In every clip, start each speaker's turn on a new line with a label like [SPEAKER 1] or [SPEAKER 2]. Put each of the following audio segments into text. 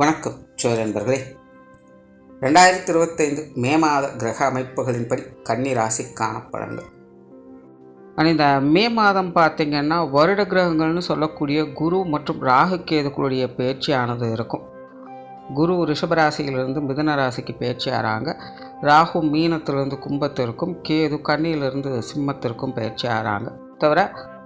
[SPEAKER 1] வணக்கம் சோர் நண்பர்களே. ரெண்டாயிரத்தி இருபத்தைந்து மே மாத கிரக அமைப்புகளின்படி கன்னி ராசிக்கான பலன்கள். ஆனால் இந்த மே மாதம் பார்த்திங்கன்னா வருட கிரகங்கள்னு சொல்லக்கூடிய குரு மற்றும் ராகு கேதுக்களுடைய பேச்சியானது இருக்கும். குரு ரிஷபராசியிலிருந்து மிதன ராசிக்கு பேச்சு ஆறாங்க ராகு மீனத்திலிருந்து கும்பத்திற்கும் கேது கன்னியிலிருந்து சிம்மத்திற்கும் பயிற்சி ஆறாங்க தவிர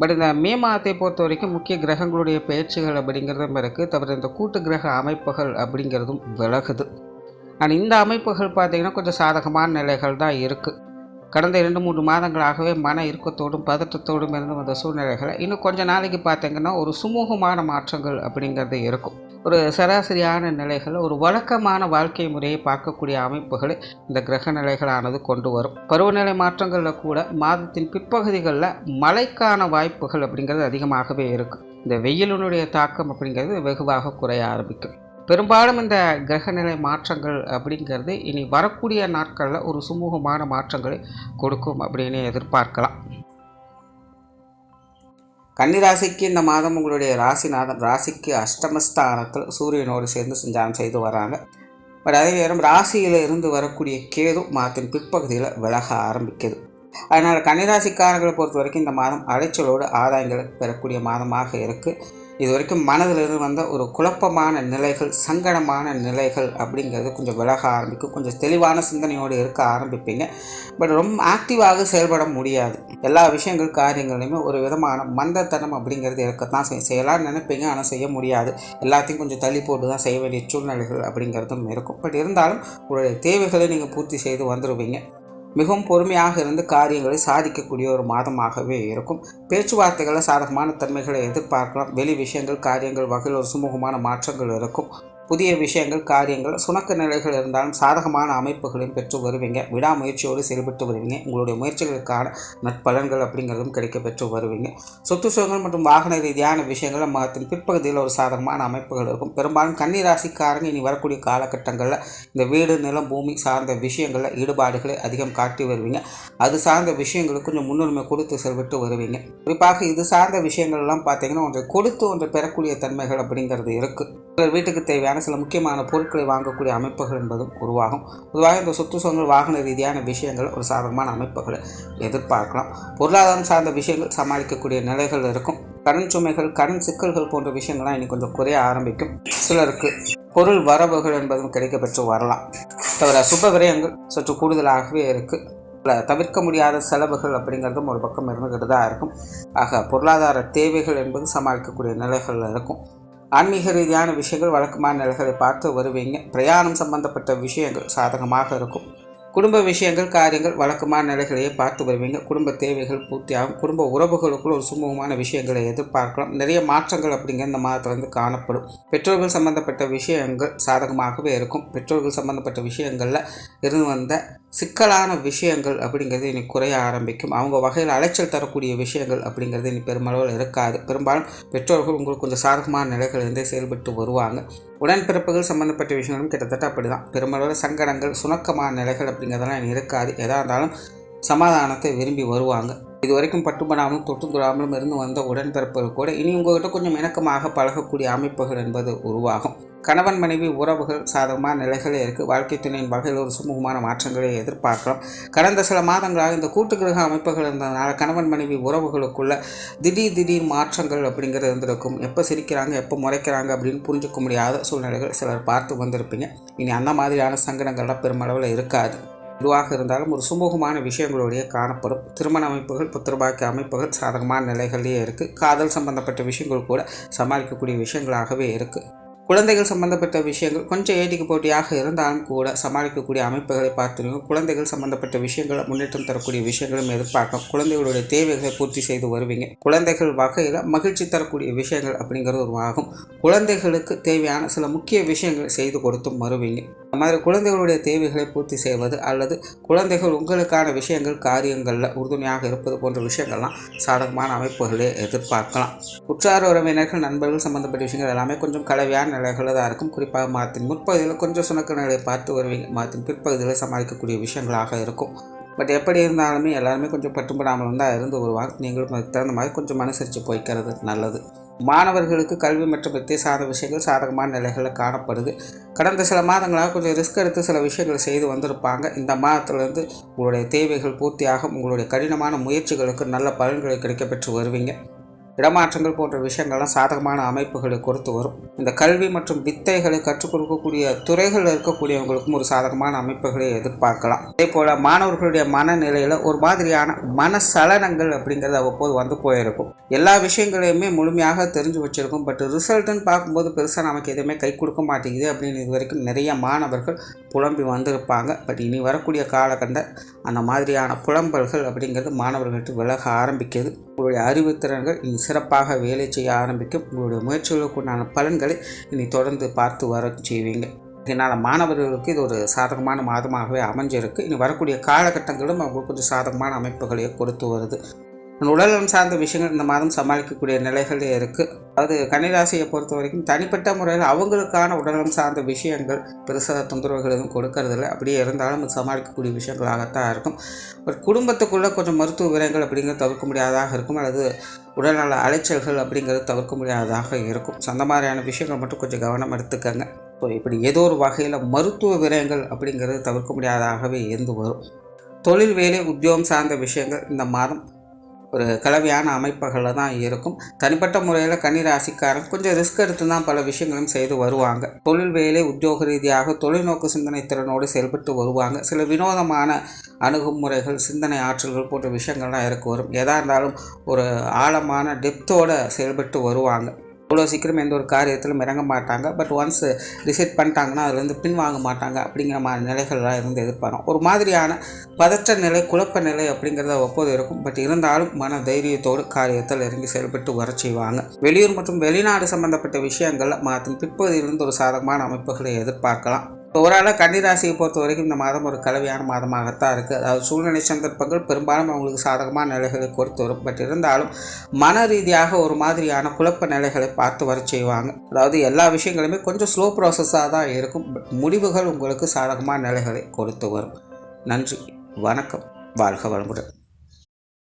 [SPEAKER 1] பட் இந்த மே மாதத்தை பொறுத்த வரைக்கும் முக்கிய கிரகங்களுடைய பயிற்சிகள் அப்படிங்கிறதும் இருக்குது தவிர இந்த கூட்டு கிரக அமைப்புகள் அப்படிங்கிறதும் விலகுது. ஆனால் இந்த அமைப்புகள் பார்த்திங்கன்னா கொஞ்சம் சாதகமான நிலைகள் தான் இருக்குது கடந்த இரண்டு மூன்று மாதங்களாகவே மன இறுக்கத்தோடும் பதற்றத்தோடும் இருந்து வந்த சூழ்நிலைகளை இன்னும் கொஞ்ச நாளைக்கு பார்த்திங்கன்னா ஒரு சுமூகமான மாற்றங்கள் அப்படிங்கிறது இருக்கும். ஒரு சராசரியான நிலைகள் ஒரு வழக்கமான வாழ்க்கை முறையை பார்க்கக்கூடிய அமைப்புகளை இந்த கிரக நிலைகளானது கொண்டு வரும். பருவநிலை மாற்றங்களில் கூட மாதத்தின் பிற்பகுதிகளில் மழைக்கான வாய்ப்புகள் அப்படிங்கிறது அதிகமாகவே இருக்குது இந்த வெயிலினுடைய தாக்கம் அப்படிங்கிறது வெகுவாக குறைய ஆரம்பிக்கும். பெரும்பாலும் இந்த கிரகநிலை மாற்றங்கள் அப்படிங்கிறது இனி வரக்கூடிய நாட்களில் ஒரு சுமூகமான மாற்றங்களை கொடுக்கும் அப்படின்னு எதிர்பார்க்கலாம். கன்னிராசிக்கு இந்த மாதம் உங்களுடைய ராசிநாதம் ராசிக்கு அஷ்டமஸ்தானத்தில் சூரியனோடு சேர்ந்து சஞ்சாரம் செய்து வராங்க. பட் அதே நேரம் ராசியில் இருந்து வரக்கூடிய கேது மாதத்தின் பிற்பகுதியில் விலக ஆரம்பிக்குது. அதனால் கன்னிராசிக்காரர்களை பொறுத்த வரைக்கும் இந்த மாதம் அலைச்சலோடு ஆதாயங்களை பெறக்கூடிய மாதமாக இருக்குது இது வரைக்கும் மனதிலிருந்து வந்த ஒரு குழப்பமான நிலைகள் சங்கடமான நிலைகள் அப்படிங்கிறது கொஞ்சம் விலக ஆரம்பிக்கும். கொஞ்சம் தெளிவான சிந்தனையோடு இருக்க ஆரம்பிப்பீங்க. பட் ரொம்ப ஆக்டிவாக செயல்பட முடியாது. எல்லா விஷயங்கள் காரியங்களையுமே ஒரு விதமான மந்தத்தனம் அப்படிங்கிறது இருக்கத்தான் செய்ய செய்யலாம்னு நினைப்பீங்க. ஆனால் செய்ய முடியாது. எல்லாத்தையும் கொஞ்சம் தள்ளி போட்டு தான் செய்ய வேண்டிய சூழ்நிலைகள் அப்படிங்கிறதும் இருக்கும். பட் இருந்தாலும் உங்களுடைய தேவைகளை நீங்கள் பூர்த்தி செய்து வந்துடுவீங்க மிகவும் பொறுமையாக இருந்து காரியங்களை சாதிக்கக்கூடிய ஒரு மாதமாகவே இருக்கும். பேச்சுவார்த்தைகளில் சாதகமான தன்மைகளை எதிர்பார்க்கலாம். வெளி விஷயங்கள் காரியங்கள் வகையில் ஒரு சுமூகமான மாற்றங்கள் இருக்கும். புதிய விஷயங்கள் காரியங்கள் சுணக்க நிலைகள் இருந்தாலும் சாதகமான அமைப்புகளையும் பெற்று வருவீங்க. விடாமுயற்சியோடு செயல்பட்டு வருவீங்க. உங்களுடைய முயற்சிகளுக்கான நற்பலன்கள் அப்படிங்கிறதும் கிடைக்க பெற்று வருவீங்க. சொத்து சுகங்கள் மற்றும் வாகன ரீதியான விஷயங்கள் மகத்தின் பிற்பகுதியில் ஒரு சாதகமான அமைப்புகள் இருக்கும். பெரும்பாலும் கன்னிராசிக்காரங்க இனி வரக்கூடிய காலகட்டங்களில் இந்த வீடு நிலம் பூமி சார்ந்த விஷயங்களில் ஈடுபாடுகளை அதிகம் காட்டி வருவீங்க. அது சார்ந்த விஷயங்களுக்கு கொஞ்சம் முன்னுரிமை கொடுத்து செயல்பட்டு வருவீங்க. குறிப்பாக இது சார்ந்த விஷயங்கள்லாம் பார்த்தீங்கன்னா ஒன்றை கொடுத்து ஒன்றை பெறக்கூடிய தன்மைகள் அப்படிங்கிறது இருக்குது வீட்டுக்கு தேவையான சில முக்கியமான பொருட்களை வாங்கக்கூடிய அமைப்புகள் என்பதும் உருவாகும். பொதுவாக இந்த சொத்து சுகங்கள் வாகன ரீதியான விஷயங்கள் ஒரு சாதகமான அமைப்புகளை எதிர்பார்க்கலாம். பொருளாதாரம் சார்ந்த விஷயங்கள் சமாளிக்கக்கூடிய நிலைகள் இருக்கும். கடன் சுமைகள் கடன் சிக்கல்கள் போன்ற விஷயங்கள்லாம் இன்னும் கொஞ்சம் குறைய ஆரம்பிக்கும். சிலருக்கு பொருள் வரவுகள் என்பதும் கிடைக்கப்பெற்று வரலாம். தவிர சுப விரயங்கள் சற்று கூடுதலாகவே இருக்குது தவிர்க்க முடியாத செலவுகள் அப்படிங்கிறதும் ஒரு பக்கம் இருந்துக்கிட்டு தான் இருக்கும். ஆக பொருளாதார தேவைகள் என்பது சமாளிக்கக்கூடிய நிலைகள் இருக்கும். ஆன்மீக ரீதியான விஷயங்கள் வழக்கமான நிலைகளை பார்த்து வருவீங்க. பிரயாணம் சம்பந்தப்பட்ட விஷயங்கள் சாதகமாக இருக்கும். குடும்ப விஷயங்கள் காரியங்கள் வழக்கமான நிலைகளையே பார்த்து வருவீங்க. குடும்ப தேவைகள் பூர்த்தியாகும். குடும்ப உறவுகளுக்குள் ஒரு சுமூகமான விஷயங்களை எதிர்பார்க்கலாம். நிறைய மாற்றங்கள் அப்படிங்கிற இந்த மாதத்துலேருந்து காணப்படும். பெற்றோர்கள் சம்பந்தப்பட்ட விஷயங்கள் சாதகமாகவே இருக்கும். பெற்றோர்கள் சம்பந்தப்பட்ட விஷயங்களில் இருந்து வந்த சிக்கலான விஷயங்கள் அப்படிங்கிறது இனி குறைய ஆரம்பிக்கும். அவங்க வகையில் அலைச்சல் தரக்கூடிய விஷயங்கள் அப்படிங்கிறது இனி பெருமளவில் இருக்காது. பெரும்பாலும் பெற்றோர்கள் உங்களுக்கு கொஞ்சம் சாதகமான நிலைகளிலிருந்தே செயல்பட்டு வருவாங்க. உடன்பிறப்புகள் சம்பந்தப்பட்ட விஷயங்களும் கிட்டத்தட்ட அப்படி தான் பெருமளவில் சங்கடங்கள் சுணக்கமான நிலைகள் அப்படிங்கிறதெல்லாம் இனி இருக்காது. எதாக இருந்தாலும் சமாதானத்தை விரும்பி வருவாங்க. இது வரைக்கும் பட்டுப்படாமலும் தொட்டு தொடாமலும் இருந்து வந்த உடன்பிறப்புகள் கூட இனி உங்கள்கிட்ட கொஞ்சம் இணக்கமாக பழகக்கூடிய அமைப்புகள் என்பது உருவாகும். கணவன் மனைவி உறவுகள் சாதகமான நிலைகளே இருக்குது வாழ்க்கை துணையின் வகையில் ஒரு சுமூகமான மாற்றங்களை எதிர்பார்க்கலாம் கடந்த சில மாதங்களாக இந்த கூட்டு கிரக அமைப்புகள் இருந்ததுனால கணவன் மனைவி உறவுகளுக்குள்ள திடீர் திடீர் மாற்றங்கள் அப்படிங்கிறது இருந்திருக்கும். எப்போ சிரிக்கிறாங்க எப்போ முறைக்கிறாங்க அப்படின்னு புரிஞ்சுக்க முடியாத சூழ்நிலைகள் சிலர் பார்த்து வந்திருப்பீங்க. இனி அந்த மாதிரியான சங்கடங்கள்லாம் பெருமளவில் இருக்காது. இதுவாக இருந்தாலும் ஒரு சுமூகமான விஷயங்களுடைய காணப்படும். திருமண அமைப்புகள் புத்திரபாக்கிய அமைப்புகள் சாதகமான நிலைகள்லேயே இருக்குது காதல் சம்பந்தப்பட்ட விஷயங்கள் கூட சமாளிக்கக்கூடிய விஷயங்களாகவே இருக்குது குழந்தைகள் சம்பந்தப்பட்ட விஷயங்கள் கொஞ்சம் ஏடிக்கு போட்டியாக இருந்தாலும் கூட சமாளிக்கக்கூடிய அமைப்புகளை பார்த்துருங்க. குழந்தைகள் சம்பந்தப்பட்ட விஷயங்களை முன்னேற்றம் தரக்கூடிய விஷயங்களும் எதிர்பார்க்கலாம் குழந்தைகளுடைய தேவைகளை பூர்த்தி செய்து வருவீங்க. குழந்தைகள் வகையில் மகிழ்ச்சி தரக்கூடிய விஷயங்கள் அப்படிங்கிறது ஒரு ஆகும் குழந்தைகளுக்கு தேவையான சில முக்கிய விஷயங்களை செய்து கொடுத்தும் வருவீங்க. அந்த மாதிரி குழந்தைகளுடைய தேவைகளை பூர்த்தி செய்வது அல்லது குழந்தைகள் உங்களுக்கான விஷயங்கள் காரியங்களில் உறுதுணையாக இருப்பது போன்ற விஷயங்கள்லாம் சாதகமான அமைப்புகளே எதிர்பார்க்கலாம். உற்றார் உறவினர்கள் நண்பர்கள் சம்பந்தப்பட்ட விஷயங்கள் எல்லாமே கொஞ்சம் கலவையான நிலைகளில் தான் இருக்கும். குறிப்பாக மாதத்தின் முற்பகுதியில் கொஞ்சம் சுணக்க நிலையை பார்த்து வருவீங்க. மாதத்தின் பிற்பகுதியில் சமாளிக்கக்கூடிய விஷயங்களாக இருக்கும். பட் எப்படி இருந்தாலுமே எல்லாருமே கொஞ்சம் பட்டுப்படாமல் தான் இருந்து வருவாங்க. நீங்களும் அதுக்கு தகுந்த மாதிரி கொஞ்சம் அனுசரித்து போய்க்கிறது நல்லது. மாணவர்களுக்கு கல்வி மற்றும் வித்தை சார்ந்த விஷயங்கள் சாதகமான நிலைகளில் காணப்படுது. கடந்த சில மாதங்களாக கொஞ்சம் ரிஸ்க் எடுத்து சில விஷயங்கள் செய்து வந்திருப்பாங்க. இந்த மாதத்துலேருந்து உங்களுடைய தேவைகள் பூர்த்தியாகும். உங்களுடைய கடினமான முயற்சிகளுக்கு நல்ல பலன்களை கிடைக்கப்பெற்று வருவீங்க. இடமாற்றங்கள் போன்ற விஷயங்கள்லாம் சாதகமான அமைப்புகளை கொடுத்து வரும். இந்த கல்வி மற்றும் வித்தைகளை கற்றுக் கொடுக்கக்கூடிய துறைகளில் இருக்கக்கூடியவங்களுக்கும் ஒரு சாதகமான அமைப்புகளை எதிர்பார்க்கலாம். அதே போல் மாணவர்களுடைய மனநிலையில் ஒரு மாதிரியான மனசலனங்கள் அப்படிங்கிறது அவ்வப்போது வந்து போயிருக்கும். எல்லா விஷயங்களையுமே முழுமையாக தெரிஞ்சு வச்சிருக்கும். பட் ரிசல்ட்டுன்னு பார்க்கும்போது பெருசாக நமக்கு எதுவுமே கை கொடுக்க மாட்டேங்குது அப்படின்னு இது வரைக்கும் நிறைய மாணவர்கள் புலம்பி வந்திருப்பாங்க. பட் இனி வரக்கூடிய காலகண்ட அந்த மாதிரியான புலம்பல்கள் அப்படிங்கிறது மாணவர்களுக்கு விலக ஆரம்பிக்கிறது. உங்களுடைய அறிவுத்திறன்கள் இனி சிறப்பாக வேலை செய்ய ஆரம்பிக்கும். உங்களுடைய முயற்சிகளுக்கு உண்டான பலன்களை இனி தொடர்ந்து பார்த்து வர செய்வீங்க. இதனால் மாணவர்களுக்கு இது ஒரு சாதகமான மாதமாகவே அமைஞ்சிருக்கு. இனி வரக்கூடிய காலகட்டங்களும் அவங்களுக்கு கொஞ்சம் சாதகமான அமைப்புகளையே கொடுத்து வருது. உடல்நலம் சார்ந்த விஷயங்கள் இந்த மாதம் சமாளிக்கக்கூடிய நிலைகள் இருக்குது அது கன்னிராசியை பொறுத்த வரைக்கும் தனிப்பட்ட முறையில் அவங்களுக்கான உடல்நலம் சார்ந்த விஷயங்கள் பெருசாக தொந்தரவுகள் எதுவும் கொடுக்கறதில்ல அப்படியே இருந்தாலும் அது சமாளிக்கக்கூடிய விஷயங்களாகத்தான் இருக்கும். ஒரு குடும்பத்துக்குள்ளே கொஞ்சம் மருத்துவ விரயங்கள் அப்படிங்கிறது தவிர்க்க முடியாததாக இருக்கும். அல்லது உடல்நல அலைச்சல்கள் அப்படிங்கிறது தவிர்க்க முடியாததாக இருக்கும். ஸோ அந்த மாதிரியான விஷயங்கள் மட்டும் கொஞ்சம் கவனம் எடுத்துக்கங்க. ஸோ இப்படி ஏதோ ஒரு வகையில் மருத்துவ விரயங்கள் அப்படிங்கிறது தவிர்க்க முடியாததாகவே இருந்து வரும். தொழில் வேலை உத்தியோகம் சார்ந்த விஷயங்கள் இந்த மாதம் ஒரு கலவையான அமைப்புகளில் தான் இருக்கும். தனிப்பட்ட முறையில் கன்னிராசிக்காரன் கொஞ்சம் ரிஸ்க் எடுத்து தான் பல விஷயங்களும் செய்து வருவாங்க. தொழில் வேலை உத்தியோக ரீதியாக தொழில்நோக்கு சிந்தனை திறனோடு செயல்பட்டு வருவாங்க. சில வினோதமான அணுகுமுறைகள் சிந்தனை ஆற்றல்கள் போன்ற விஷயங்கள்லாம் இருக்கு வரும். எதாக இருந்தாலும் ஒரு ஆழமான டெப்த்தோடு செயல்பட்டு வருவாங்க. அவ்வளோ சீக்கிரம் எந்த ஒரு காரியத்திலும் இறங்க மாட்டாங்க. பட் ஒன்ஸ் டிசைட் பண்ணிட்டாங்கன்னா அதுலேருந்து பின்வாங்க மாட்டாங்க அப்படிங்கிற மாதிரி நிலைகள்லாம் இருந்து எதிர்பார்க்கணும் ஒரு மாதிரியான பதற்ற நிலை குழப்ப நிலை அப்படிங்கிறத ஒப்போது இருக்கும். பட் இருந்தாலும் மன தைரியத்தோடு காரியத்தில் இறங்கி செயல்பட்டு வர செய்வாங்க. வெளியூர் மற்றும் வெளிநாடு சம்பந்தப்பட்ட விஷயங்களில் மாற்றும் பிற்பகுதியிலிருந்து ஒரு சாதகமான அமைப்புகளை எதிர்பார்க்கலாம். ஓவராலாக கன்னிராசியை பொறுத்த வரைக்கும் இந்த மாதம் ஒரு கலவையான மாதமாகத்தான் இருக்குது அதாவது சூழ்நிலை சந்தர்ப்பங்கள் பெரும்பாலும் அவங்களுக்கு சாதகமான நிலைகளை கொடுத்து வரும். பட் இருந்தாலும் மன ரீதியாக ஒரு மாதிரியான குழப்ப நிலைகளை பார்த்து வர செய்வாங்க. அதாவது எல்லா விஷயங்களுமே கொஞ்சம் ஸ்லோ ப்ராசஸாக தான் இருக்கும். பட் முடிவுகள் உங்களுக்கு சாதகமான நிலைகளை கொடுத்து வரும். நன்றி. வணக்கம். வாழ்க வளமுடன்.